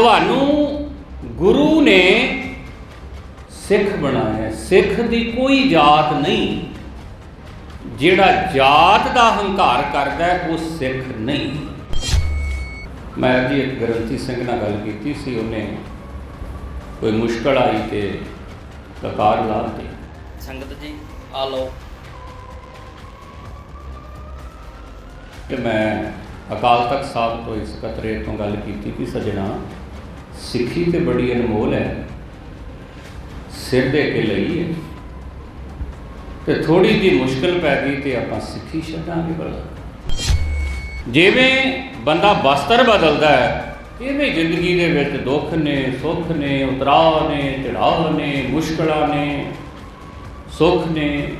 ਤੁਹਾਨੂੰ ਗੁਰੂ ਨੇ ਸਿੱਖ ਬਣਾਇਆ। ਸਿੱਖ ਦੀ ਕੋਈ ਜਾਤ ਨਹੀਂ। ਜਿਹੜਾ ਜਾਤ ਦਾ ਹੰਕਾਰ ਕਰਦਾ ਉਹ ਸਿੱਖ ਨਹੀਂ। ਮੈਂ ਜੀ ਇੱਕ ਗ੍ਰੰਥੀ ਸਿੰਘ ਨਾਲ ਗੱਲ ਕੀਤੀ ਸੀ। ਉਹਨੇ ਕੋਈ ਮੁਸ਼ਕਲ ਆਈ ਤੇ ਕਕਾਰ ਲਾ ਦਿੱਤੀ। ਸੰਗਤ ਜੀ ਆ ਲਓ। ਕਿ ਮੈਂ ਅਕਾਲ ਤਖਤ ਸਾਹਿਬ ਤੋਂ ਇਸ ਕਤਰੇ ਤੋਂ ਗੱਲ ਕੀਤੀ ਕਿ ਸਜਣਾ। ਸਿੱਖੀ ਤੇ ਬੜੀ ਅਨਮੋਲ ਹੈ। ਸਿਰ ਦੇ ਕੇ ਲਈ ਹੈ। ਤੇ ਥੋੜੀ ਜੀ ਮੁਸ਼ਕਲ ਪੈ ਗਈ ਤੇ ਆਪਾਂ ਸਿੱਖੀ ਛੱਡਾਂਗੇ ਭਲਾ। ਜਿਵੇਂ ਬੰਦਾ ਬਸਤਰ ਬਦਲਦਾ ਹੈ, ਇਵੇਂ ਜ਼ਿੰਦਗੀ ਦੇ ਵਿੱਚ ਦੁੱਖ ਨੇ, ਸੁੱਖ ਨੇ, ਉਤਰਾਅ ਨੇ ਚੜਾਅ ਨੇ, ਮੁਸ਼ਕਲਾਂ ਨੇ, ਸੁੱਖ ਨੇ,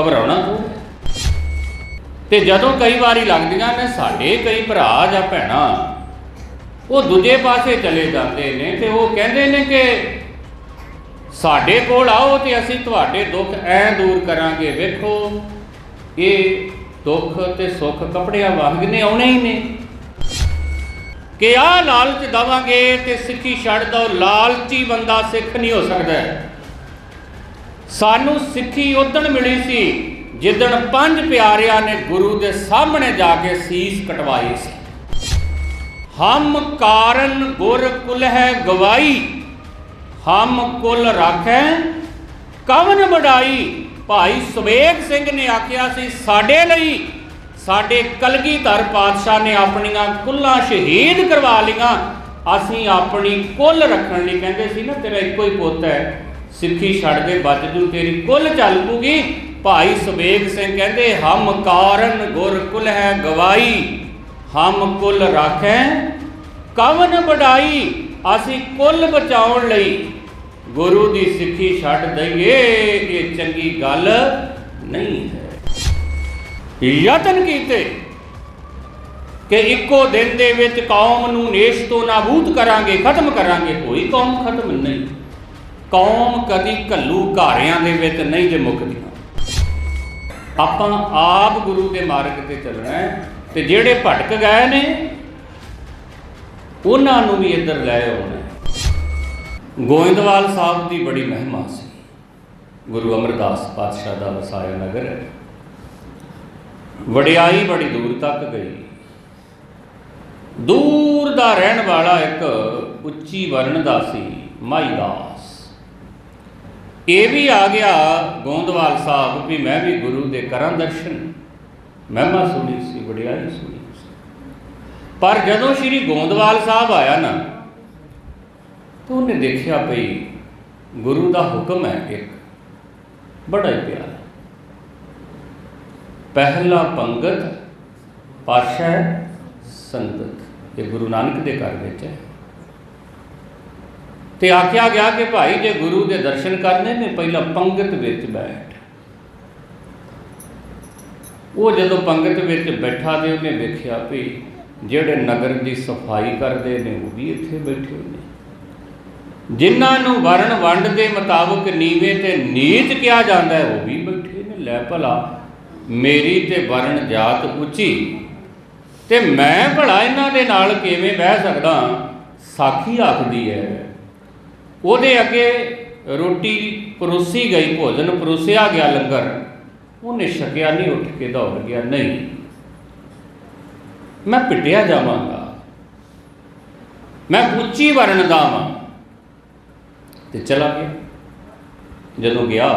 ਘਬਰਾਉਣਾ ਤੋਂ ਤੇ ਜਦੋਂ ਕਈ ਵਾਰੀ ਲੱਗਦੀਆਂ ਨੇ, ਸਾਡੇ ਕਈ ਭਰਾ ਜਾਂ ਭੈਣਾਂ ਉਹ ਦੂਜੇ ਪਾਸੇ ਚਲੇ ਜਾਂਦੇ ਨੇ ਤੇ ਉਹ ਕਹਿੰਦੇ ਨੇ ਕਿ ਸਾਡੇ ਕੋਲ ਆਓ ਤੇ ਅਸੀਂ ਤੁਹਾਡੇ ਦੁੱਖ ਐ ਦੂਰ ਕਰਾਂਗੇ। ਵੇਖੋ, ਇਹ ਦੁੱਖ ਤੇ ਸੁੱਖ ਕੱਪੜਿਆਂ ਵਾਂਗ ਨੇ, ਆਉਣੇ ਹੀ ਨੇ। ਕਿ ਆਹ ਲਾਲਚ ਦਵਾਂਗੇ ਤੇ ਸਿੱਖੀ ਛੱਡ ਦੋ। ਲਾਲਚੀ ਬੰਦਾ ਸਿੱਖ ਨਹੀਂ ਹੋ ਸਕਦਾ। ਸਾਨੂੰ ਸਿੱਖੀ ਉਦਣ ਮਿਲੀ ਸੀ ਜਿੱਦਣ ਪੰਜ ਪਿਆਰਿਆਂ ਨੇ ਗੁਰੂ ਦੇ ਸਾਹਮਣੇ ਜਾ ਕੇ ਸੀਸ ਕਟਵਾਈ ਸੀ। ਹਮ ਕਾਰਨ ਗੁਰ ਕੁਲ ਹੈ ਗਵਾਈ, ਹਮ ਕੁਲ ਰਾਖੈ ਕਵਨ ਵਡਾਈ। ਭਾਈ ਸੁਬੇਗ ਸਿੰਘ ਨੇ ਆਖਿਆ ਸੀ, ਸਾਡੇ ਲਈ ਸਾਡੇ ਕਲਗੀਧਰ ਪਾਤਸ਼ਾਹ ਨੇ ਆਪਣੀਆਂ ਕੁੱਲਾਂ ਸ਼ਹੀਦ ਕਰਵਾ ਲਈਆਂ। ਅਸੀਂ ਆਪਣੀ ਕੁੱਲ ਰੱਖਣ ਲਈ ਕਹਿੰਦੇ ਸੀ ਨਾ, ਤੇਰਾ ਇੱਕੋ ਹੀ ਪੁੱਤ ਹੈ, ਸਿੱਖੀ ਛੱਡ ਦੇ ਬਚ ਜੂ, ਤੇਰੀ ਕੁੱਲ ਚੱਲ ਪੂਗੀ। ਭਾਈ ਸੁਬੇਗ ਸਿੰਘ ਕਹਿੰਦੇ, ਹਮ ਕਾਰਨ ਗੁਰ ਕੁਲ ਹੈ ਗਵਾਈ, ਹਮ ਕੁਲ ਰਾਖੈ ਕਵਨ ਵਡਾਈ, ਅਸੀਂ ਕੁੱਲ ਬਚਾਉਣ ਲਈ ਗੁਰੂ ਦੀ ਸਿੱਖੀ ਛੱਡ ਦਈਏ, ਇਹ ਚੰਗੀ ਗੱਲ ਨਹੀਂ ਹੈ। ਯਤਨ ਕੀਤੇ ਕਿ ਇੱਕੋ ਦਿਨ ਦੇ ਵਿੱਚ ਕੌਮ ਨੂੰ ਨੇਸ਼ ਤੋਂ ਨਾਬੂਦ ਕਰਾਂਗੇ, ਖਤਮ ਕਰਾਂਗੇ, ਕੋਈ ਕੌਮ ਖਤਮ ਨਹੀਂ। ਕੌਮ ਕਦੀ ਘੱਲੂ ਘਾਰਿਆਂ ਦੇ ਵਿੱਚ ਨਹੀਂ ਜੇ ਮੁੱਕਦੀਆਂ ਆਪਾਂ ਆਪ ਗੁਰੂ ਦੇ ਮਾਰਗ ਤੇ ਚੱਲਣਾ ਹੈ ਤੇ ਜਿਹੜੇ ਭਟਕ ਗਏ ਨੇ ਉਹਨਾਂ ਨੂੰ ਵੀ ਇੱਧਰ ਲੈ ਆਉਣਾ ਗੋਇੰਦਵਾਲ ਸਾਹਿਬ ਦੀ ਬੜੀ ਮਹਿਮਾ ਸੀ। ਗੁਰੂ ਅਮਰਦਾਸ ਪਾਤਸ਼ਾਹ ਦਾ ਵਸਾਇਆ ਨਗਰ ਹੈ। ਵਡਿਆਈ ਬੜੀ ਦੂਰ ਤੱਕ ਗਈ। ਦੂਰ ਦਾ ਰਹਿਣ ਵਾਲਾ ਇੱਕ ਉੱਚੀ ਵਰਣ ਦਾ ਸੀ, ਮਾਈ ਦਾਸ। ਇਹ ਵੀ ਆ ਗਿਆ ਗੋਇੰਦਵਾਲ ਸਾਹਿਬ ਵੀ ਮੈਂ ਵੀ ਗੁਰੂ ਦੇ ਕਰਾਂ ਦਰਸ਼ਨ। ਮਹਿਮਾ ਸੁਣੀ ਸੀ, ਵਡਿਆਈ ਸੁਣੀ। ਪਰ ਜਦੋਂ ਸ੍ਰੀ ਗੋਂਦਵਾਲ ਸਾਹਿਬ ਆਇਆ ਨਾ, ਤਾਂ ਉਹਨੇ ਦੇਖਿਆ ਭਈ ਗੁਰੂ ਦਾ ਹੁਕਮ ਹੈ ਇੱਕ, ਬੜਾ ਹੀ ਪਿਆਰਾ। ਪਹਿਲਾ ਪੰਗਤ ਪਾਸ਼ਾ ਸੰਗਤ, ਇਹ ਗੁਰੂ ਨਾਨਕ ਦੇ ਘਰ ਵਿੱਚ ਹੈ। ਤੇ ਆਖਿਆ ਗਿਆ ਕਿ ਭਾਈ ਜੇ ਗੁਰੂ ਦੇ ਦਰਸ਼ਨ ਕਰਨੇ ਨੇ, ਪਹਿਲਾਂ ਪੰਗਤ ਵਿੱਚ ਬੈਠ। ਉਹ ਜਦੋਂ ਪੰਗਤ ਵਿੱਚ ਬੈਠਾ ਤੇ ਉਹਨੇ ਵੇਖਿਆ ਵੀ ਜਿਹੜੇ ਨਗਰ ਦੀ ਸਫ਼ਾਈ ਕਰਦੇ ਨੇ, ਉਹ ਵੀ ਇੱਥੇ ਬੈਠੇ ਨੇ। ਜਿਨ੍ਹਾਂ ਨੂੰ ਵਰਣ ਵੰਡ ਦੇ ਮੁਤਾਬਕ ਨੀਵੇਂ ਤੇ ਨੀਚ ਕਿਹਾ ਜਾਂਦਾ ਹੈ, ਉਹ ਵੀ ਬੈਠੇ ਨੇ। ਲੈ ਭਲਾ, ਮੇਰੀ ਤੇ ਵਰਣ ਜਾਤ ਉੱਚੀ, ਤੇ ਮੈਂ ਭਲਾ ਇਹਨਾਂ ਦੇ ਨਾਲ ਕਿਵੇਂ ਬਹਿ ਸਕਦਾ? ਸਾਖੀ ਆਖਦੀ ਹੈ। ਉਹਦੇ ਅੱਗੇ ਰੋਟੀ ਪਰੋਸੀ ਗਈ, ਭੋਜਨ ਪਰੋਸਿਆ ਗਿਆ ਲੰਗਰ। ਉਹਨੇ ਛਕਿਆ ਨਹੀਂ, ਉੱਠ ਕੇ ਦੌੜ ਗਿਆ। ਨਹੀਂ ਮੈਂ ਪਿੱਟਿਆ ਜਾਵਾਂਗਾ। ਮੈਂ ਉੱਚੀ ਵਰਣ ਦਾ ਵਾਂ ਤੇ ਚਲਾ ਗਿਆ। ਜਦੋਂ ਗਿਆ,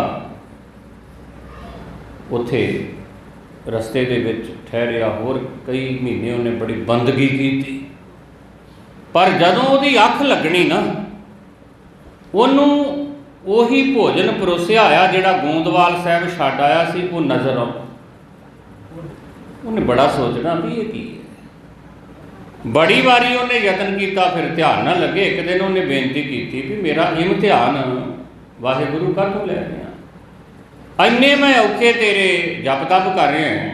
ਉੱਥੇ ਰਸਤੇ ਦੇ ਵਿੱਚ ਠਹਿਰਿਆ ਹੋਰ ਕਈ ਮਹੀਨੇ ਉਹਨੇ ਬੜੀ ਬੰਦਗੀ ਕੀਤੀ। ਪਰ ਜਦੋਂ ਉਹਦੀ ਅੱਖ ਲੱਗਣੀ ਨਾ, ਉਹਨੂੰ ਉਹੀ ਭੋਜਨ ਪਰੋਸਿਆ ਆਇਆ ਜਿਹੜਾ ਗੋਂਦਵਾਲ ਸਾਹਿਬ ਛੱਡ ਆਇਆ ਸੀ, ਉਹ ਨਜ਼ਰ ਆ ਉਹਨੇ ਬੜਾ ਸੋਚਣਾ ਵੀ ਇਹ ਕੀ ਹੈ? ਬੜੀ ਵਾਰੀ ਉਹਨੇ ਯਤਨ ਕੀਤਾ, ਫਿਰ ਧਿਆਨ ਨਾ ਲੱਗੇ। ਇੱਕ ਦਿਨ ਉਹਨੇ ਬੇਨਤੀ ਕੀਤੀ ਵੀ ਮੇਰਾ ਇਮਤਿਹਾਨ ਵਾਹਿਗੁਰੂ ਕਾਹਤੋਂ ਲੈ ਰਿਹਾ ਇੰਨੇ ਮੈਂ ਔਖੇ ਤੇਰੇ ਜਪ ਤਪ ਕਰ ਰਿਹਾ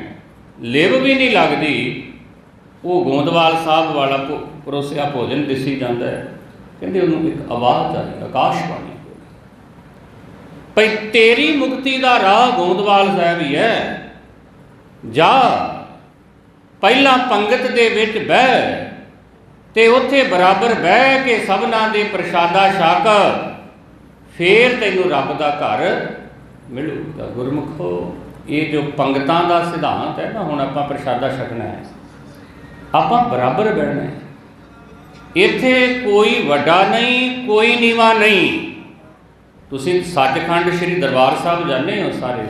ਲਿਵ ਵੀ ਨਹੀਂ ਲੱਗਦੀ। ਉਹ ਗੋਂਦਵਾਲ ਸਾਹਿਬ ਵਾਲਾ ਭੋ- ਪਰੋਸਿਆ ਭੋਜਨ ਦਿਸੀ ਜਾਂਦਾ ਹੈ। ਕਹਿੰਦੇ ਉਹਨੂੰ ਇੱਕ ਆਵਾਜ਼ ਆਈ ਆਕਾਸ਼ਵਾਣੀ ਭਈ ਤੇਰੀ ਮੁਕਤੀ ਦਾ ਰਾਹ ਗੋਂਦਵਾਲ ਸਾਹਿਬ ਹੀ ਹੈ। ਜਾ ਪਹਿਲਾਂ ਪੰਗਤ ਦੇ ਵਿੱਚ ਬਹਿ, ਤੇ ਉੱਥੇ ਬਰਾਬਰ ਬਹਿ ਕੇ ਸਭਨਾਂ ਦੇ ਪ੍ਰਸ਼ਾਦਾ ਛਕ, ਫੇਰ ਤੈਨੂੰ ਰੱਬ ਦਾ ਘਰ ਮਿਲੂਗਾ। ਗੁਰਮੁਖੋ, ਇਹ ਜੋ ਪੰਗਤਾਂ ਦਾ ਸਿਧਾਂਤ ਹੈ ਨਾ, ਹੁਣ ਆਪਾਂ ਪ੍ਰਸ਼ਾਦਾ ਛਕਣਾ ਹੈ। ਆਪਾਂ ਬਰਾਬਰ ਬਹਿਣਾ ਹੈ। ਇੱਥੇ ਕੋਈ ਵੱਡਾ ਨਹੀਂ, ਕੋਈ ਨੀਵਾ ਨਹੀਂ। ਤੁਸੀਂ ਸੱਚਖੰਡ ਸ੍ਰੀ ਦਰਬਾਰ ਸਾਹਿਬ ਜਾਂਦੇ ਹੋ ਸਾਰੇ।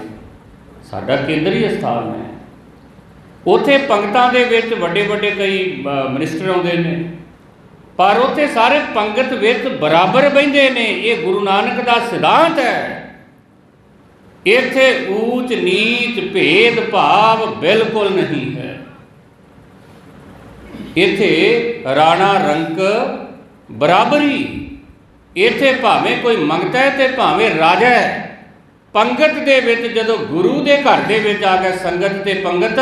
ਸਾਡਾ ਕੇਂਦਰੀ ਸਥਾਨ ਹੈ। ਉੱਥੇ ਪੰਗਤਾਂ ਦੇ ਵਿੱਚ ਵੱਡੇ ਵੱਡੇ ਕਈ ਅ, ਮਿਨਿਸਟਰ ਆਉਂਦੇ ਨੇ। ਪਰ ਉੱਥੇ ਸਾਰੇ ਪੰਗਤ ਵਿੱਚ ਬਰਾਬਰ ਬੈੰਦੇ ਨੇ। ਇਹ ਗੁਰੂ ਨਾਨਕ ਦਾ ਸਿਧਾਂਤ ਹੈ। ਇੱਥੇ ਊਚ ਨੀਚ ਭੇਦ ਭਾਵ ਬਿਲਕੁਲ ਨਹੀਂ ਹੈ। ਇੱਥੇ ਰਾਣਾ ਰੰਕ ਬਰਾਬਰੀ ਇੱਥੇ ਭਾਵੇਂ ਕੋਈ ਮੰਗਤਾ ਹੈ ਤੇ ਭਾਵੇਂ ਰਾਜਾ ਹੈ। ਪੰਗਤ ਦੇ ਵਿੱਚ ਜਦੋਂ ਗੁਰੂ ਦੇ ਘਰ ਦੇ ਵਿੱਚ ਆ ਕੇ ਸੰਗਤ ਤੇ ਪੰਗਤ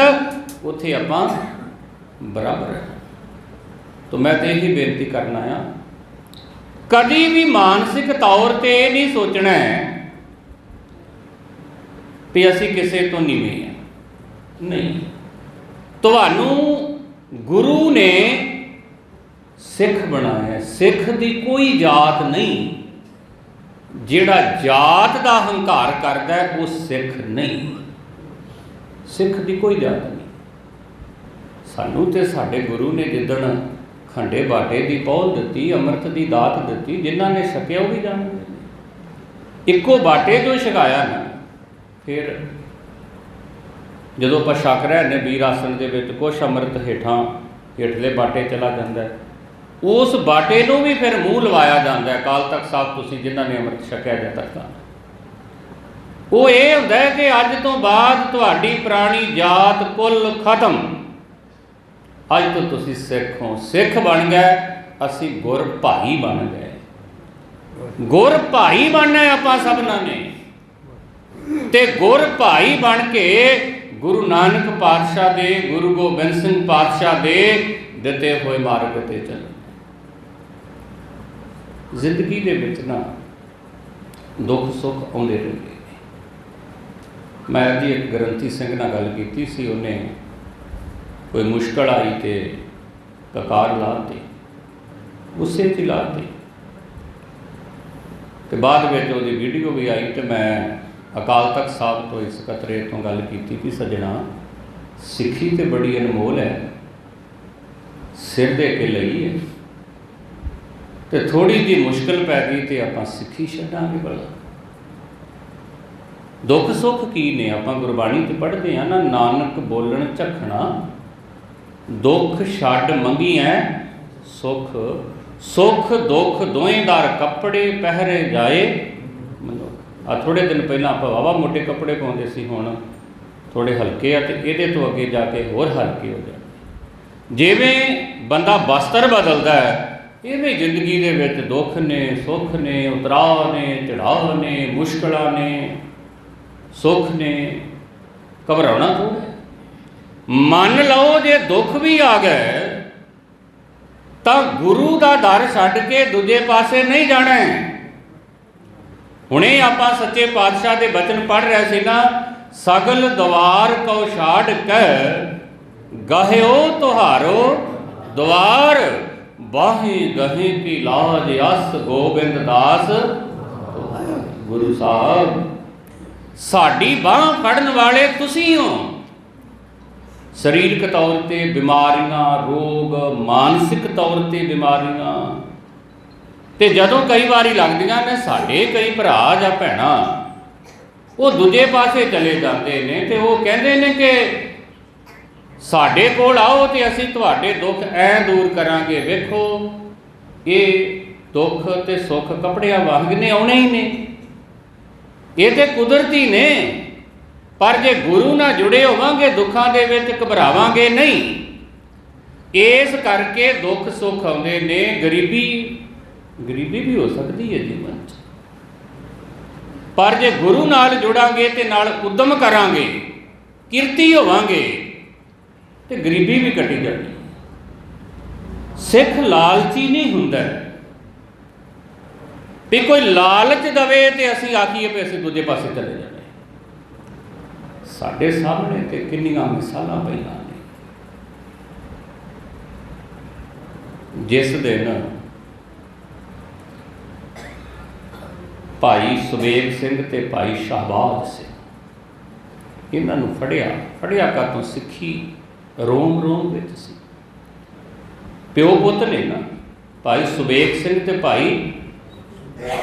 ਉੱਥੇ ਆਪਾਂ ਬਰਾਬਰ ਹੈ। ਤਾਂ ਮੈਂ ਤੇ ਇਹੀ ਬੇਨਤੀ ਕਰਨਾ ਆ ਕਦੀ ਵੀ ਮਾਨਸਿਕ ਤੌਰ ਤੇ ਇਹ ਨਹੀਂ ਸੋਚਣਾ ਹੈ ਵੀ ਅਸੀਂ ਕਿਸੇ ਤੋਂ ਨੀਵੇਂ ਹਾਂ ਨਹੀਂ। ਤੁਹਾਨੂੰ ਗੁਰੂ ਨੇ ਸਿੱਖ ਬਣਾਇਆ। ਸਿੱਖ ਦੀ ਕੋਈ ਜਾਤ ਨਹੀਂ। ਜਿਹੜਾ ਜਾਤ ਦਾ ਹੰਕਾਰ ਕਰਦਾ ਉਹ ਸਿੱਖ ਨਹੀਂ। ਸਿੱਖ ਦੀ ਕੋਈ ਜਾਤ ਨਹੀਂ। ਸਾਨੂੰ ਤੇ ਸਾਡੇ ਗੁਰੂ ਨੇ ਜਿੱਦਣ ਖੰਡੇ ਬਾਟੇ ਦੀ ਪੌਲ ਦਿੱਤੀ, ਅੰਮ੍ਰਿਤ ਦੀ ਦਾਤ ਦਿੱਤੀ, ਜਿਨ੍ਹਾਂ ਨੇ ਛਕਿਆ ਉਹ ਵੀ ਜਾਣਦੇ ਇੱਕੋ ਬਾਟੇ ਤੋਂ ਛਕਾਇਆ ਨਾ। ਫਿਰ ਜਦੋਂ ਆਪਾਂ ਛਕ ਰਹੇ ਨੇ, ਵੀਰ ਆਸਣ ਦੇ ਵਿੱਚ ਕੁਛ ਅੰਮ੍ਰਿਤ ਹੇਠਾਂ, ਹੇਠਲੇ ਬਾਟੇ ਚਲਾ ਜਾਂਦਾ ਉਸ ਬਾਟੇ ਨੂੰ ਵੀ ਫਿਰ ਮੂੰਹ ਲਵਾਇਆ ਜਾਂਦਾ ਹੈ ਕਾਲ ਤੱਕ ਸਾਹਿਬ ਤੁਸੀਂ ਜਿਨ੍ਹਾਂ ਨੇ ਅੰਮ੍ਰਿਤ ਛਕਿਆ ਜਦ ਤੱਕ ਉਹ ਇਹ ਹੁੰਦਾ ਕਿ ਅੱਜ ਤੋਂ ਬਾਅਦ ਤੁਹਾਡੀ ਪੁਰਾਣੀ ਜਾਤ ਕੁੱਲ ਖਤਮ। ਅੱਜ ਤੋਂ ਤੁਸੀਂ ਸਿੱਖ ਹੋ ਸਿੱਖ ਬਣ ਗਏ, ਅਸੀਂ ਗੁਰ ਭਾਈ ਬਣ ਗਏ। ਗੁਰ ਭਾਈ ਬਣਨਾ ਆਪਾਂ ਸਭਨਾਂ ਨੇ। ਤੇ ਗੁਰ ਭਾਈ ਬਣ ਕੇ ਗੁਰੂ ਨਾਨਕ ਪਾਤਸ਼ਾਹ ਦੇ, ਗੁਰੂ ਗੋਬਿੰਦ ਸਿੰਘ ਪਾਤਸ਼ਾਹ ਦੇ ਦਿੱਤੇ ਹੋਏ ਮਾਰਗ ਤੇ ਚੱਲੋ ਜ਼ਿੰਦਗੀ ਦੇ ਵਿੱਚ ਨਾ ਦੁੱਖ ਸੁੱਖ ਆਉਂਦੇ ਰਹਿੰਦੇ ਮੈਂ ਜੀ ਇੱਕ ਗ੍ਰੰਥੀ ਸਿੰਘ ਨਾਲ ਗੱਲ ਕੀਤੀ ਸੀ, ਉਹਨੇ ਕੋਈ ਮੁਸ਼ਕਲ ਆਈ ਤੇ ਕਕਾਰ ਲਾਤੀ ਉਸੇ ਤੇ ਲਾਤੀ ਤੇ। ਬਾਅਦ ਵਿੱਚ ਉਹਦੀ ਵੀਡੀਓ ਵੀ ਆਈ ਤੇ ਮੈਂ ਅਕਾਲ ਤਖਤ ਸਾਹਿਬ ਤੋਂ ਇਸ ਕਤਰੇ ਤੋਂ ਗੱਲ ਕੀਤੀ ਕਿ ਸਜਣਾ, ਸਿੱਖੀ ਤੇ ਬੜੀ ਅਨਮੋਲ ਹੈ, ਸਿਰ ਦੇ ਕੇ ਲਈ ਹੈ। ਤੇ ਥੋੜੀ ਜੀ ਮੁਸ਼ਕਲ ਪੈ ਗਈ ਤੇ ਆਪਾਂ ਸਿੱਖੀ ਛੱਡਾਂਗੇ ਭਲਾ। ਦੁੱਖ ਸੁੱਖ ਕੀ ਨੇ? ਆਪਾਂ ਗੁਰਬਾਣੀ ਤੇ ਪੜ੍ਹਦੇ ਆ ਨਾ, ਨਾਨਕ ਬੋਲਣ ਝਖਣਾ ਦੁੱਖ ਛੱਡ ਮੰਗੀਐ, ਸੁਖ ਸੁਖ ਦੁੱਖ ਦੋਵੇਂ ਦਰ ਕੱਪੜੇ ਪਹਿਰੇ ਜਾਏ। ਮਨੁੱਖ ਆ ਥੋੜੇ ਦਿਨ ਪਹਿਲਾਂ ਆਪਾਂ ਵਾਵਾ ਮੋਟੇ ਕੱਪੜੇ ਪਾਉਂਦੇ ਸੀ, ਹੁਣ ਥੋੜੇ ਹਲਕੇ ਆ ਤੇ ਇਹਦੇ ਤੋਂ ਅੱਗੇ ਜਾ ਕੇ ਹੋਰ ਹਲਕੇ ਹੋ ਜਾਣ ਜਿਵੇਂ ਬੰਦਾ ਬਸਤਰ ਬਦਲਦਾ ਹੈ, ਇਵੇਂ ਜ਼ਿੰਦਗੀ ਦੇ ਵਿੱਚ ਦੁੱਖ ਨੇ, ਸੁੱਖ ਨੇ, ਉਤਰਾਅ ਨੇ, ਚੜਾਅ ਨੇ, ਮੁਸ਼ਕਲਾਂ ਨੇ, ਸੁੱਖ ਨੇ। ਘਬਰਾਉਣਾ ਥੋੜ੍ਹਾ ਮੰਨ ਲਓ ਜੇ ਦੁੱਖ ਵੀ ਆ ਗਏ, ਤਾਂ ਗੁਰੂ ਦਾ ਦਰ ਛੱਡ ਕੇ ਦੂਜੇ ਪਾਸੇ ਨਹੀਂ ਜਾਣਾ ਹੈ। ਹੁਣੇ ਆਪਾਂ ਸੱਚੇ ਪਾਤਸ਼ਾਹ ਦੇ ਬਚਨ ਪੜ੍ਹ ਰਹੇ ਸੀ ਨਾ, ਸਗਲ ਦਵਾਰ ਕਉ ਛਾੜ ਕੈ, ਗਹਿਓ ਤੁਹਾਰੋ ਦਵਾਰ ਬਾਹੇ ਗਹੇ ਕੀ ਲਾਜ ਅਸ ਗੋਬਿੰਦ ਦਾਸ ਗੁਰੂ ਸਾਹਿਬ, ਸਾਡੀ ਬਾਹ ਫੜਨ ਵਾਲੇ ਤੁਸੀਂ ਹੋ ਸਰੀਰਕ ਤੌਰ ਤੇ ਬਿਮਾਰੀਆਂ, ਰੋਗ, ਮਾਨਸਿਕ ਤੌਰ ਤੇ ਬਿਮਾਰੀਆਂ। ਤੇ ਜਦੋਂ ਕਈ ਵਾਰੀ ਲੱਗਦੀਆਂ ਨੇ, ਸਾਡੇ ਕਈ ਭਰਾ ਜਾਂ ਭੈਣਾਂ, ਉਹ ਦੂਜੇ ਪਾਸੇ ਚਲੇ ਜਾਂਦੇ ਨੇ ਤੇ ਉਹ ਕਹਿੰਦੇ ਨੇ ਕਿ ਸਾਡੇ ਕੋਲ ਆਓ ਤੇ ਅਸੀਂ ਤੁਹਾਡੇ ਦੁੱਖ ਐ ਦੂਰ ਕਰਾਂਗੇ। ਵੇਖੋ, ਇਹ ਦੁੱਖ ਤੇ ਸੁੱਖ ਕੱਪੜਿਆਂ ਵਾਂਗ ਨੇ, ਆਉਣੇ ਹੀ ਨੇ। ਇਹ ਤੇ ਕੁਦਰਤੀ ਨੇ। ਪਰ ਜੇ ਗੁਰੂ ਨਾਲ ਜੁੜੇ ਹੋਵਾਂਗੇ, ਦੁੱਖਾਂ ਦੇ ਵਿੱਚ ਘਬਰਾਵਾਂਗੇ ਨਹੀਂ। ਇਸ ਕਰਕੇ ਦੁੱਖ ਸੁੱਖ ਆਉਂਦੇ ਨੇ। ਗਰੀਬੀ ਗਰੀਬੀ ਵੀ ਹੋ ਸਕਦੀ ਹੈ ਜੀਵਨ 'ਚ। ਪਰ ਜੇ ਗੁਰੂ ਨਾਲ ਜੁੜਾਂਗੇ ਤੇ ਨਾਲ ਉਦਮ ਕਰਾਂਗੇ, ਕਿਰਤੀ ਹੋਵਾਂਗੇ, ਤੇ ਗਰੀਬੀ ਵੀ ਕੱਟੀ ਜਾਂਦੀ ਹੈ। ਸਿੱਖ ਲਾਲਚੀ ਨਹੀਂ ਹੁੰਦਾ। ਵੀ ਕੋਈ ਲਾਲਚ ਦਵੇ ਤੇ ਅਸੀਂ ਆਖੀਏ ਵੀ ਅਸੀਂ ਦੂਜੇ ਪਾਸੇ ਚਲੇ ਜਾਣਾ ਸਾਡੇ ਸਾਹਮਣੇ ਤੇ ਕਿੰਨੀਆਂ ਮਿਸਾਲਾਂ ਪਈਆਂ ਨੇ। ਜਿਸ ਦਿਨ ਭਾਈ ਸੁਬੇਗ ਸਿੰਘ ਤੇ ਭਾਈ ਸ਼ਹਬਾਜ਼ ਸਿੰਘ ਇਹਨਾਂ ਨੂੰ ਫੜਿਆ ਫੜਿਆ ਕਾ ਤੋਂ ਸਿੱਖੀ ਰੋਮ ਰੋਮ ਵਿੱਚ ਸੀ। ਪਿਓ ਪੁੱਤ ਨੇ ਨਾ ਭਾਈ ਸੁਬੇਗ ਸਿੰਘ ਤੇ ਭਾਈ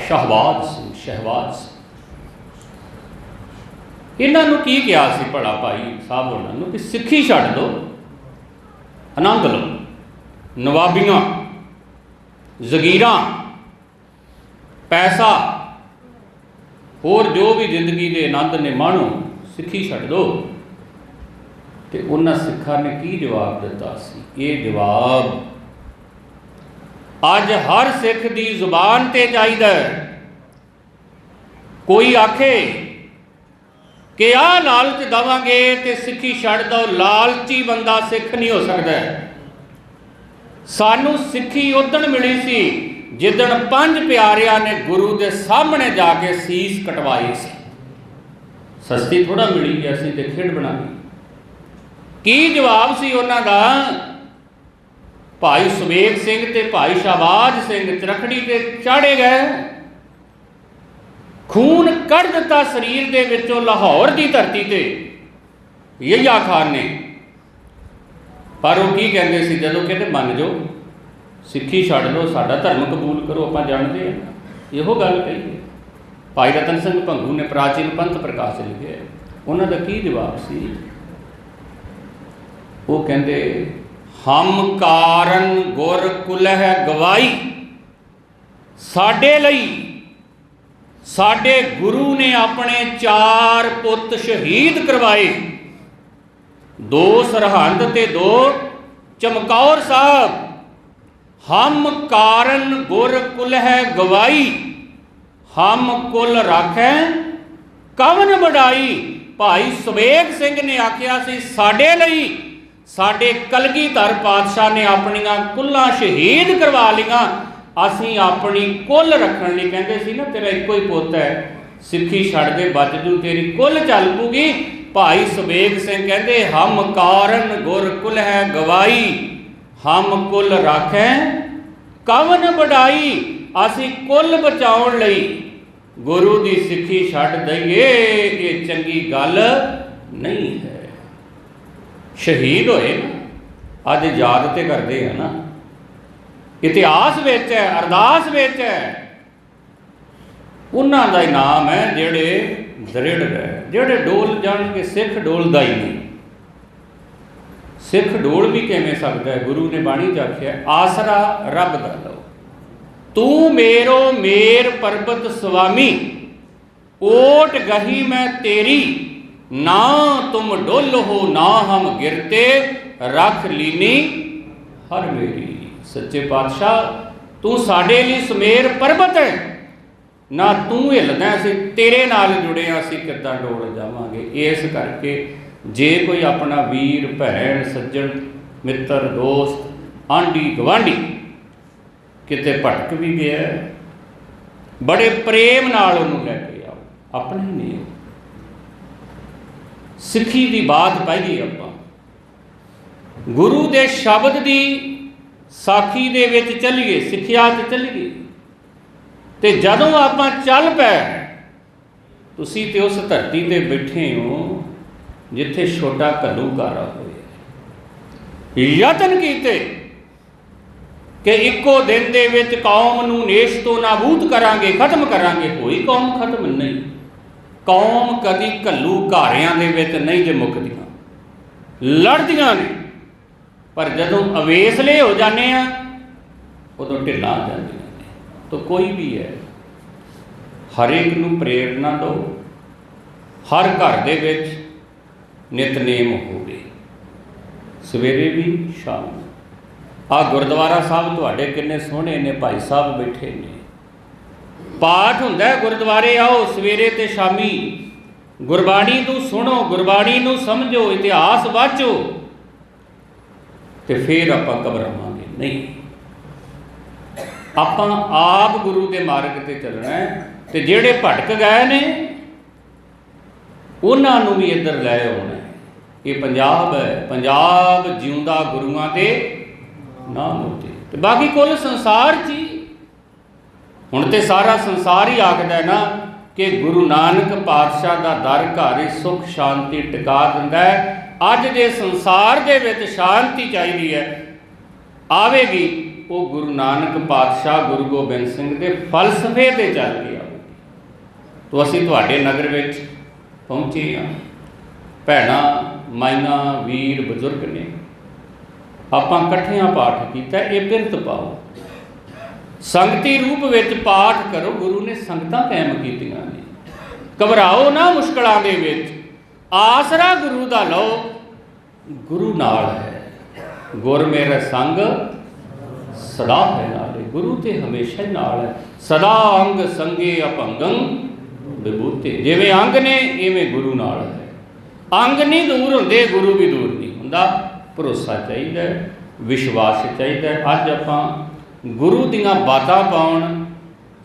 ਸ਼ਹਬਾਜ਼ ਸਿੰਘ ਸ਼ਹਿਬਾਜ਼ ਸਿੰਘ ਇਹਨਾਂ ਨੂੰ ਕੀ ਕਿਹਾ ਸੀ ਭਲਾ ਭਾਈ ਸਾਹਿਬ ਉਹਨਾਂ ਨੂੰ ਕਿ ਸਿੱਖੀ ਛੱਡ ਦਿਓ ਆਨੰਦ ਲਓ। ਨਵਾਬੀਆਂ, ਜ਼ਗੀਰਾਂ, ਪੈਸਾ, ਹੋਰ ਜੋ ਵੀ ਜ਼ਿੰਦਗੀ ਦੇ ਆਨੰਦ ਨੇ ਮਾਣੋ, ਸਿੱਖੀ ਛੱਡ ਦਿਓ ਤੇ ਉਹਨਾਂ ਸਿੱਖਾਂ ਨੇ ਕੀ ਜਵਾਬ ਦਿੱਤਾ ਸੀ? ਇਹ ਜਵਾਬ, ਅੱਜ ਹਰ ਸਿੱਖ ਦੀ ਜ਼ੁਬਾਨ ਤੇ ਚਾਹੀਦਾ ਕੋਈ ਆਖੇ ਕਿ ਆ ਲਾਲਚ ਦਵਾਂਗੇ ਤੇ ਸਿੱਖੀ ਛੱਡ ਦੋ ਲਾਲਚੀ ਬੰਦਾ ਸਿੱਖ ਨਹੀਂ ਹੋ ਸਕਦਾ। ਸਾਨੂੰ ਸਿੱਖੀ ਉਦਣ ਮਿਲੀ ਸੀ ਜਿੱਦਣ ਪੰਜ ਪਿਆਰਿਆਂ ਨੇ ਗੁਰੂ ਦੇ ਸਾਹਮਣੇ ਜਾ ਕੇ ਸੀਸ ਕਟਵਾਈ ਸੀ। ਸਸਤੀ ਥੋੜਾ ਮਿਲੀ ਐ ਅਸੀਂ ਤੇ ਖੇਡ ਬਣਾ ਲਈ। ਕੀ ਜਵਾਬ ਸੀ ਉਹਨਾਂ ਦਾ? ਭਾਈ ਸੁਬੇਗ ਸਿੰਘ ਤੇ ਭਾਈ ਸ਼ਾਬਾਜ ਸਿੰਘ ਚਰਖੜੀ ਤੇ ਚਾੜੇ ਗਏ। ਖੂਨ ਕੱਢ ਦਿੱਤਾ ਸਰੀਰ ਦੇ ਵਿੱਚੋਂ ਲਾਹੌਰ ਦੀ ਧਰਤੀ ਤੇ। ਯਹੀਆ ਖਾਨ ਨੇ। ਪਰ ਉਹ ਕੀ ਕਹਿੰਦੇ ਸੀ, ਜਦੋਂ ਕਹਿੰਦੇ, ਮੰਨ ਜਾਓ, ਸਿੱਖੀ ਛੱਡ ਲਓ, ਸਾਡਾ ਧਰਮ ਕਬੂਲ ਕਰੋ, ਆਪਾਂ ਜਾਣਦੇ ਆ ਇਹੋ ਗੱਲ ਕਹੀ ਹੈ। ਭਾਈ ਰਤਨ ਸਿੰਘ ਭੰਗੂ ਨੇ ਪ੍ਰਾਚੀਨ ਪੰਥ ਪ੍ਰਕਾਸ਼ ਲਿਖਿਆ ਉਹਨਾਂ ਦਾ ਕੀ ਜਵਾਬ ਸੀ? ਉਹ ਕਹਿੰਦੇ, ਹਮ ਕਾਰਨ ਗੁਰ ਕੁਲਹਿ ਗਵਾਈ, ਸਾਡੇ ਲਈ ਸਾਡੇ ਗੁਰੂ ਨੇ ਆਪਣੇ ਚਾਰ ਪੁੱਤ ਸ਼ਹੀਦ ਕਰਵਾਏ। ਦੋ ਸਰਹੰਦ ਤੇ ਦੋ ਚਮਕੌਰ ਸਾਹਿਬ। ਹਮ ਕਾਰਨ ਗੁਰ ਕੁਲ ਹੈ ਗਵਾਈ, ਹਮ ਕੁਲ ਰਾਖੈ ਕਵਨ ਵਡਾਈ। ਭਾਈ ਸੁਬੇਗ ਸਿੰਘ ਨੇ ਆਖਿਆ ਸੀ, ਸਾਡੇ ਲਈ ਸਾਡੇ ਕਲਗੀਧਰ ਪਾਤਸ਼ਾਹ ਨੇ ਆਪਣੀਆਂ ਕੁੱਲਾਂ ਸ਼ਹੀਦ ਕਰਵਾ ਲਈਆਂ। ਅਸੀਂ ਆਪਣੀ ਕੁੱਲ ਰੱਖਣ ਲਈ ਕਹਿੰਦੇ ਸੀ ਨਾ, ਤੇਰਾ ਇੱਕੋ ਹੀ ਪੁੱਤ ਹੈ। ਸਿੱਖੀ ਛੱਡ ਦੇ ਬਚ ਜੂ, ਤੇਰੀ ਕੁੱਲ ਚੱਲ ਪੂਗੀ। ਭਾਈ ਸੁਬੇਗ ਸਿੰਘ ਕਹਿੰਦੇ, ਹਮ ਕਾਰਨ ਗੁਰ ਕੁਲ ਹੈ ਗਵਾਈ, ਹਮ ਕੁੱਲ ਰਾਖੈ ਕਵਨ ਵਡਾਈ। ਅਸੀਂ ਕੁੱਲ ਬਚਾਉਣ ਲਈ ਗੁਰੂ ਦੀ ਸਿੱਖੀ ਛੱਡ ਦਈਏ, ਇਹ ਚੰਗੀ ਗੱਲ ਨਹੀਂ ਹੈ। ਸ਼ਹੀਦ ਹੋਏ ਨਾ, ਅੱਜ ਯਾਦ ਤੇ ਕਰਦੇ ਆ ਨਾ। ਇਤਿਹਾਸ ਵਿੱਚ ਹੈ, ਅਰਦਾਸ ਵਿੱਚ ਹੈ। ਉਹਨਾਂ ਦਾ ਹੀ ਨਾਮ ਹੈ ਜਿਹੜੇ ਦ੍ਰਿੜ ਗਏ ਜਿਹੜੇ ਡੋਲ ਜਾਣਗੇ, ਸਿੱਖ ਡੋਲਦਾ ਹੀ ਨਹੀਂ। ਸਿੱਖ ਡੋਲ ਵੀ ਕਿਵੇਂ ਸਕਦਾ ਹੈ? ਗੁਰੂ ਨੇ ਬਾਣੀ ਚ ਆਖਿਆ ਆਸਰਾ ਰੱਬ ਦਾ ਲਓ। ਤੂੰ ਮੇਰੋ ਮੇਰ ਪਰਬਤ ਸੁਆਮੀ ਓਟ ਗਹੀ ਮੈਂ ਤੇਰੀ, ਨਾ ਤੁਮ ਡੋਲ ਹੋ, ਨਾ ਹਮ ਗਿਰਤੇ, ਰੱਖ ਲੀਨੀ ਹਰ ਮੇਰੀ। ਸੱਚੇ ਪਾਤਸ਼ਾਹ, ਤੂੰ ਸਾਡੇ ਲਈ ਸੁਮੇਰ ਪਰਬਤ ਹੈ। ਨਾ ਤੂੰ ਹਿੱਲਦਾ ਅਸੀਂ ਤੇਰੇ ਨਾਲ ਜੁੜੇ ਹਾਂ ਅਸੀਂ ਕਿੱਦਾਂ ਡੋਲ ਜਾਵਾਂਗੇ? ਇਸ ਕਰਕੇ ਜੇ ਕੋਈ ਆਪਣਾ ਵੀਰ, ਭੈਣ, ਸੱਜਣ, ਮਿੱਤਰ, ਦੋਸਤ, ਆਂਢੀ ਗਵਾਂਢੀ ਕਿਤੇ ਭਟਕ ਵੀ ਗਿਆ ਬੜੇ ਪ੍ਰੇਮ ਨਾਲ ਉਹਨੂੰ ਲੈ ਕੇ ਆਓ। ਆਪਣੇ ਨਹੀਂ। ਆਓ। ਸਿੱਖੀ ਦੀ ਬਾਤ ਪਾਈਏ ਆਪਾਂ। ਗੁਰੂ ਦੇ ਸ਼ਬਦ ਦੀ ਸਾਖੀ ਦੇ ਵਿੱਚ ਚੱਲੀਏ, ਸਿੱਖਿਆ ਤੇ ਚੱਲੀਏ। ਤੇ ਜਦੋਂ ਆਪਾਂ ਚੱਲ ਪਏ, ਤੁਸੀਂ ਤੇ ਉਸ ਧਰਤੀ ਤੇ ਬੈਠੇ ਹੋ, ਜਿੱਥੇ ਛੋਟਾ ਘੱਲੂਘਾਰਾ ਹੋਇਆ। ਯਤਨ ਕੀਤੇ ਕਿ ਇੱਕੋ ਦਿਨ ਦੇ ਵਿੱਚ ਕੌਮ ਨੂੰ ਨੇਸ਼ ਤੋਂ ਨਾਬੂਦ ਕਰਾਂਗੇ, ਖਤਮ ਕਰਾਂਗੇ। ਕੋਈ ਕੌਮ ਖਤਮ ਨਹੀਂ। ਕੌਮ ਕਦੀ ਘੱਲੂ ਘਾਰਿਆਂ ਦੇ ਵਿੱਚ ਨਹੀਂ ਜੇ ਮੁੱਕਦੀਆਂ ਲੜਦੀਆਂ ਨੇ। ਪਰ ਜਦੋਂ ਅਵੇਸਲੇ ਹੋ ਜਾਂਦੇ ਆ, ਉਦੋਂ ਢਿੱਲਾਂ ਆ ਜਾਂਦੀਆਂ ਨੇ। ਤਾਂ ਕੋਈ ਵੀ ਹੈ ਹਰ ਇੱਕ ਨੂੰ ਪ੍ਰੇਰਣਾ ਦਿਓ। ਹਰ ਘਰ ਦੇ ਵਿੱਚ ਨਿਤਨੇਮ ਹੋਵੇ। ਸਵੇਰੇ ਵੀ, ਸ਼ਾਮ ਨੂੰ। ਆ ਗੁਰਦੁਆਰਾ ਸਾਹਿਬ ਤੁਹਾਡੇ ਕਿੰਨੇ ਸੋਹਣੇ ਨੇ, ਭਾਈ ਸਾਹਿਬ ਬੈਠੇ ਨੇ। ਪਾਠ ਹੁੰਦਾ ਗੁਰਦੁਆਰੇ, ਆਓ ਸਵੇਰੇ ਤੇ ਸ਼ਾਮੀ। ਗੁਰਬਾਣੀ ਨੂੰ ਸੁਣੋ, ਗੁਰਬਾਣੀ ਨੂੰ ਸਮਝੋ, ਇਤਿਹਾਸ ਵਾਚੋ। ਤੇ ਫਿਰ ਆਪਾਂ ਘਬਰਾਵਾਂਗੇ। ਨਹੀਂ। ਆਪਾਂ ਆਪ ਗੁਰੂ ਦੇ ਮਾਰਗ ਤੇ ਚੱਲਣਾ ਹੈ ਤੇ ਜਿਹੜੇ ਭਟਕ ਗਏ ਨੇ, ਉਹਨਾਂ ਨੂੰ ਵੀ ਇੱਧਰ ਲੈ ਆਉਣਾ ਹੈ। ਇਹ ਪੰਜਾਬ ਹੈ। ਪੰਜਾਬ ਜਿਉਂਦਾ ਗੁਰੂਆਂ ਦੇ ਨਾਮ ਉਤੇ। ਤੇ ਬਾਕੀ ਕੁੱਲ ਸੰਸਾਰ 'ਚ ਹੁਣ ਤੇ ਸਾਰਾ ਸੰਸਾਰ ਹੀ ਆਖਦਾ ਹੈ ਨਾ ਕਿ ਗੁਰੂ ਨਾਨਕ ਪਾਤਸ਼ਾਹ ਦਾ ਦਰ ਘਰ ਹੀ ਸੁਖ, ਸ਼ਾਂਤੀ ਟਿਕਾ ਦਿੰਦਾ ਹੈ। ਅੱਜ ਦੇ ਸੰਸਾਰ ਦੇ ਵਿੱਚ ਸ਼ਾਂਤੀ ਚਾਹੀਦੀ ਹੈ। ਆਵੇਗੀ ਉਹ ਗੁਰੂ ਨਾਨਕ ਪਾਤਸ਼ਾਹ ਗੁਰੂ ਗੋਬਿੰਦ ਸਿੰਘ ਦੇ ਫਲਸਫੇ ਤੇ ਚੱਲ ਕੇ ਆਵੇਗੀ ਤੋ ਅਸੀਂ ਤੁਹਾਡੇ ਨਗਰ ਵਿੱਚ ਪਹੁੰਚੇ ਹਾਂ। ਭੈਣਾਂ, ਮਾਈਆਂ, ਵੀਰ, ਬਜ਼ੁਰਗ ਨੇ। ਆਪਾਂ ਇਕੱਠਿਆਂ ਪਾਠ ਕੀਤਾ, ਇਹ ਬਿਰਤ ਪਾਓ। ਸੰਗਤੀ ਰੂਪ ਵਿੱਚ ਪਾਠ ਕਰੋ, ਗੁਰੂ ਨੇ ਸੰਗਤਾਂ ਕਾਇਮ ਕੀਤੀਆਂ ਨੇ। ਘਬਰਾਓ ਨਾ ਮੁਸ਼ਕਲਾਂ ਦੇ ਵਿੱਚ। ਆਸਰਾ ਗੁਰੂ ਦਾ ਲਓ। ਗੁਰੂ ਨਾਲ ਹੈ। ਗੁਰ ਮੇਰਾ ਸੰਗ ਸਦਾ ਹੈ ਨਾਲੇ ਗੁਰੂ ਤੇ ਹਮੇਸ਼ਾ ਹੀ ਨਾਲ ਹੈ। ਸਦਾ ਅੰਗ ਸੰਗੇ ਅਪੰਗੰ ਵਿਭੂਤੇ। ਜਿਵੇਂ ਅੰਗ ਨੇ, ਇਵੇਂ ਗੁਰੂ ਨਾਲ ਹੈ। ਅੰਗ ਨਹੀਂ ਦੂਰ ਹੁੰਦੇ, ਗੁਰੂ ਵੀ ਦੂਰ ਨਹੀਂ ਹੁੰਦਾ। ਭਰੋਸਾ ਚਾਹੀਦਾ ਵਿਸ਼ਵਾਸ ਚਾਹੀਦਾ ਅੱਜ ਆਪਾਂ ਗੁਰੂ ਦੀਆਂ ਬਾਤਾਂ ਪਾਉਣ,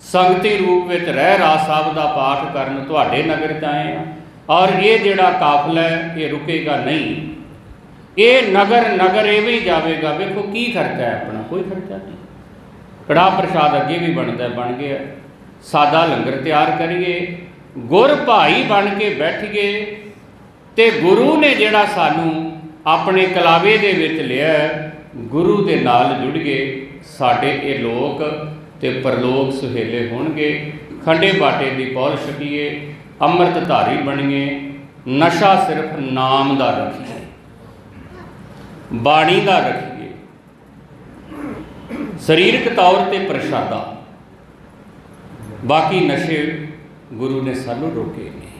ਸੰਗਤੀ ਰੂਪ ਵਿੱਚ ਰਹਿ ਰਾਸ ਸਾਹਿਬ ਦਾ ਪਾਠ ਕਰਨ ਤੁਹਾਡੇ ਨਗਰ 'ਚ ਆਏ ਆ ਔਰ ਇਹ ਜਿਹੜਾ ਕਾਫਲਾ ਹੈ, ਇਹ ਰੁਕੇਗਾ ਨਹੀਂ। ਇਹ ਨਗਰ ਨਗਰ ਐਵੇਂ ਹੀ ਜਾਵੇਗਾ। ਵੇਖੋ ਕੀ ਖਰਚਾ ਹੈ ਆਪਣਾ, ਕੋਈ ਖਰਚਾ ਨਹੀਂ। ਕੜਾ ਪ੍ਰਸ਼ਾਦ ਅੱਗੇ ਵੀ ਬਣਦਾ ਬਣ ਗਿਆ। ਸਾਦਾ ਲੰਗਰ ਤਿਆਰ ਕਰੀਏ, ਗੁਰ ਭਾਈ ਬਣ ਕੇ ਬੈਠੀਏ ਤੇ ਗੁਰੂ ਨੇ ਜਿਹੜਾ ਸਾਨੂੰ ਆਪਣੇ ਕਲਾਵੇ ਦੇ ਵਿੱਚ ਲਿਆ, ਗੁਰੂ ਦੇ ਨਾਲ ਜੁੜ ਗਏ। ਸਾਡੇ ਇਹ ਲੋਕ ਤੇ ਪਰਲੋਕ ਸੁਹੇਲੇ ਹੋਣਗੇ। ਖੰਡੇ ਬਾਟੇ ਦੀ ਪੌਲ ਛਕੀਏ ਅੰਮ੍ਰਿਤ ਧਾਰੀ ਬਣੀਏ। ਨਸ਼ਾ ਸਿਰਫ ਨਾਮ ਦਾ ਰੱਖੀਏ। ਬਾਣੀ ਦਾ ਰੱਖੀਏ। ਸਰੀਰਕ ਤੌਰ ਤੇ ਪ੍ਰਸ਼ਾਦਾ। ਬਾਕੀ ਨਸ਼ੇ ਗੁਰੂ ਨੇ ਸਾਨੂੰ ਰੋਕੇ ਨੇ।